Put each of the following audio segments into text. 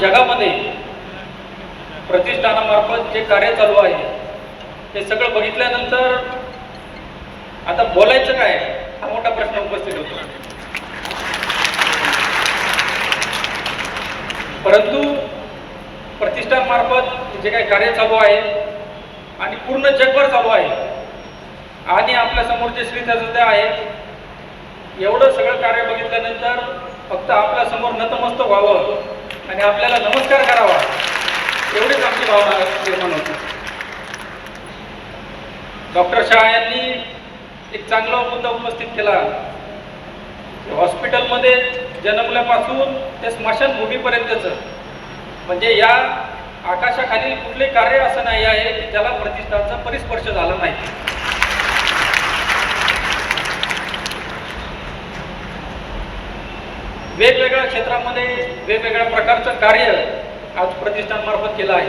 जगामध्ये प्रतिष्ठानामार्फत जे कार्य चालू आहे ते सगळं बघितल्यानंतर आता बोलायचं काय? हा मोठा प्रश्न उपस्थित होतो. परंतु प्रतिष्ठानमार्फत जे काही कार्य चालू आहे आणि पूर्ण जगभर चालू आहे आणि आपल्यासमोर जे श्री आहे एवढं सगळं कार्य बघितल्यानंतर फक्त आपल्यासमोर नतमस्तक व्हावं आणि आपल्याला नमस्कार करावा. एवढीच आमची भावना निर्माण होती. डॉक्टर शाह यांनी एक चांगला मुद्दा उपस्थित केला. हॉस्पिटलमध्ये जन्मल्यापासून ते स्मशानभूमीपर्यंतचं. म्हणजे या आकाशाखालील कुठले कार्य असं नाही आहे की ज्याला प्रतिष्ठानचा परिस्पर्श झाला नाही. वेगवेगळ्या क्षेत्रामध्ये वेगवेगळ्या प्रकारचं कार्य आज प्रतिष्ठानमार्फत केलं आहे.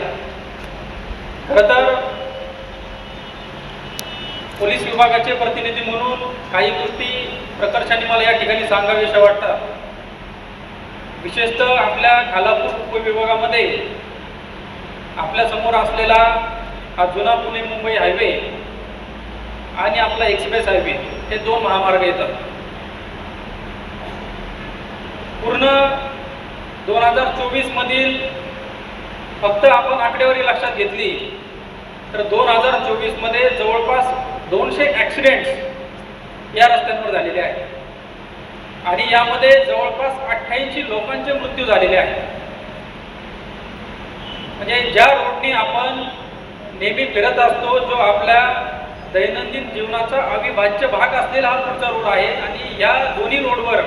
खरं तर पोलीस विभागाचे प्रतिनिधी म्हणून काही गोष्टी प्रकर्षाने मला या ठिकाणी सांगाव्याशा वाटतात. विशेषतः आपल्या खालापूर उपविभागामध्ये आपल्यासमोर असलेला हा जुना पुणे मुंबई हायवे आणि आपला एक्सप्रेस हायवे हे दोन महामार्ग येतात. पूर्ण दोन हजार चोवीस मधील फक्त आपण आकडेवारी लक्षात घेतली तर दोन हजार चोवीसमध्ये जवळपास दोनशे ॲक्सिडेंट्स या रस्त्यांवर झालेले आहेत. आणि यामध्ये जवळपास अठ्ठ्याऐंशी लोकांचे मृत्यू झालेले आहेत. म्हणजे ज्या रोडनी आपण नेहमी फिरत असतो जो आपल्या दैनंदिन जीवनाचा अविभाज्य भाग असलेला हा पुढचा रोड आहे आणि या दोन्ही रोडवर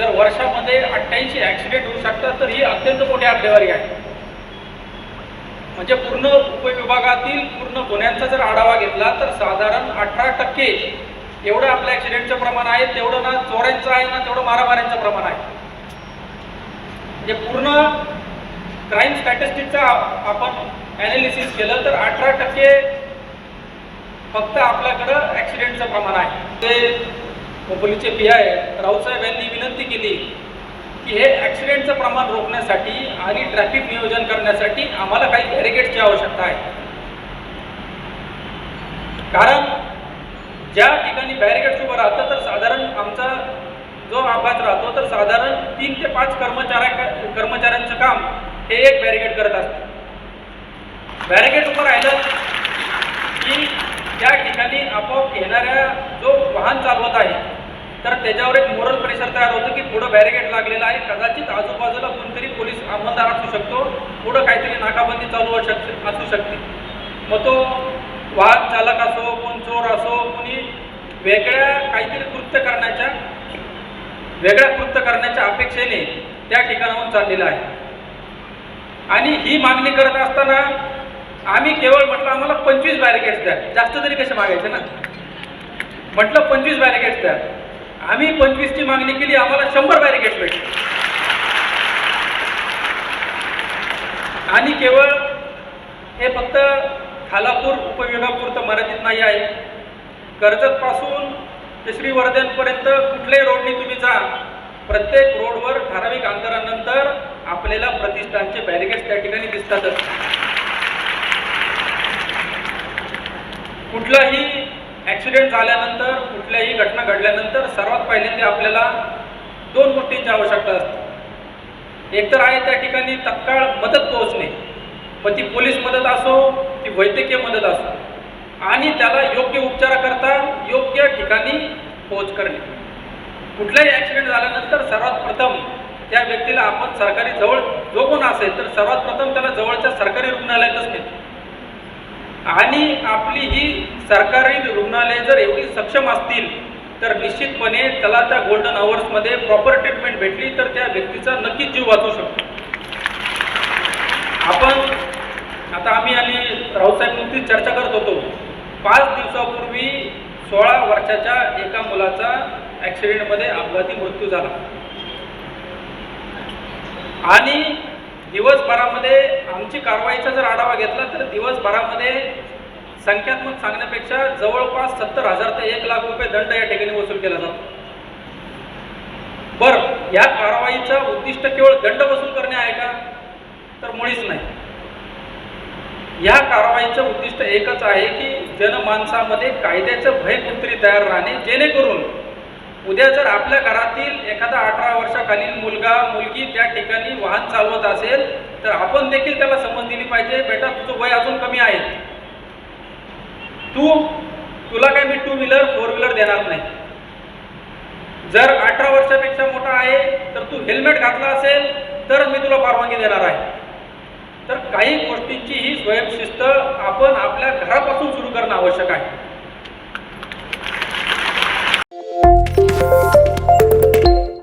जर वर्षामध्ये अठ्ठ्याऐंशी ॲक्सिडेंट होऊ शकतात तर ही अत्यंत मोठी आकडेवारी आहे. म्हणजे पूर्ण उपविभागातील पूर्ण गुन्ह्यांचा जर आढावा घेतला तर साधारण अठरा टक्के एवढं आपल्या ॲक्सिडेंटचं प्रमाण आहे तेवढं ना चोऱ्यांचं आहे ना तेवढं मारामाऱ्यांचं प्रमाण आहे. म्हणजे पूर्ण क्राईम स्टॅटिस्टिकचा आपण ॲनालिसिस केलं तर अठरा टक्के फक्त आपल्याकडं ॲक्सिडेंटचं प्रमाण आहे. ते पोलीसचे पी आय राऊतसाहेब यांनी विनंती केली की हे ॲक्सिडेंटचं प्रमाण रोखण्यासाठी आणि ट्रॅफिक नियोजन करण्यासाठी आम्हाला काही बॅरिगेट्सची आवश्यकता आहे. कारण ज्या ठिकाणी बॅरिकेड्स उभं राहतं तर साधारण आमचा जो अपघात राहतो तर साधारण तीन ते पाच कर्मचाऱ्या कर्मचाऱ्यांचं काम हे एक बॅरिकेड करत असतं. बॅरिकेड उभं राहिलं की त्या ठिकाणी आपोआप येणाऱ्या जो वाहन चालवत आहे तर त्याच्यावर एक मोरल प्रेशर तयार होतं की पुढं बॅरिकेड लागलेलं आहे. कदाचित आजूबाजूला कोणतरी पोलीस अंमलदार असू शकतो. पुढं काहीतरी नाकाबंदी चालू असू शक असू शकते. मग तो वाहन चालक असो कोण चोर असो कोणी वेगळ्या काहीतरी कृत्य करण्याच्या वेगळ्या कृत्य करण्याच्या अपेक्षेने त्या ठिकाणाहून चाललेलं आहे. आणि ही मागणी करत असताना आम्ही केवळ म्हटलं आम्हाला पंचवीस बॅरिकेड्स द्या. जास्त तरी कसे मागायचे ना? म्हटलं पंचवीस बॅरिकेड्स द्या. आम्ही पंचवीसची मागणी केली आम्हाला शंभर बॅरिकेड भेटले आणि केवळ हे फक्त खालापूर उपविभागपुरतं मर्यादित नाही आहे. कर्जतपासून ते श्रीवर्धनपर्यंत कुठल्याही रोडनी तुम्ही जा. प्रत्येक रोडवर ठराविक अंतरानंतर आपल्याला प्रतिष्ठानचे बॅरिकेड्स त्या ठिकाणी दिसतातच. कुठलाही ॲक्सिडेंट झाल्यानंतर कुठल्याही घटना घडल्यानंतर सर्वात पहिल्यांदा आपल्याला दोन गोष्टींची आवश्यकता असते. एक तर आहे त्या ठिकाणी तत्काळ मदत पोहोचणे. पण ती पोलीस मदत असो ती वैद्यकीय मदत असो आणि त्याला योग्य उपचाराकरता योग्य ठिकाणी पोहोच करणे. कुठलाही ॲक्सिडेंट झाल्यानंतर सर्वात प्रथम त्या व्यक्तीला आपण सरकारी जवळ जो कोण असेल तर सर्वात प्रथम त्याला जवळच्या सरकारी रुग्णालयातच नेतो. आणि आपली ही सरकारी रुग्णालय जर एवढी सक्षम असतील तर निश्चितपणे त्याला त्या गोल्डन अवर्समध्ये प्रॉपर ट्रीटमेंट भेटली तर त्या व्यक्तीचा नक्कीच जीव वाचू शकतो. आपण आता आम्ही आणि राऊतसाहेब नुकतीच चर्चा करत होतो. पाच दिवसापूर्वी सोळा वर्षाच्या एका मुलाचा ॲक्सिडेंटमध्ये अपघाती मृत्यू झाला. आणि दिवसभरामध्ये आमची कारवाईचा जर आढावा घेतला तर दिवसभरामध्ये संख्यात्मक सांगण्यापेक्षा जवळपास सत्तर हजार ते एक लाख रुपये दंड या ठिकाणी वसूल केला जातो. बरं या कारवाईचं उद्दिष्ट केवळ दंड वसूल करणे आहे का? तर मुळीच नाही. या कारवाईचं उद्दिष्ट एकच आहे की जनमानसामध्ये कायद्याचं भय कुठतरी तयार राहणे जेणेकरून उद्या जर आपल्या घरातील एखादा अठरा वर्षाखालील मुलगा मुलगी त्या ठिकाणी वाहन चालवत असेल तर आपण देखील त्याला समज दिली पाहिजे बेटा तुझं वय अजून कमी आहे. तू तुला काय मी टू व्हीलर फोर व्हीलर देणार नाही. जर अठरा वर्षापेक्षा मोठा आहे तर तू हेल्मेट घातला असेल तर मी तुला परवानगी देणार आहे. तर काही गोष्टींची ही स्वयंशिस्त आपण आपल्या घरापासून सुरू करणं आवश्यक आहे.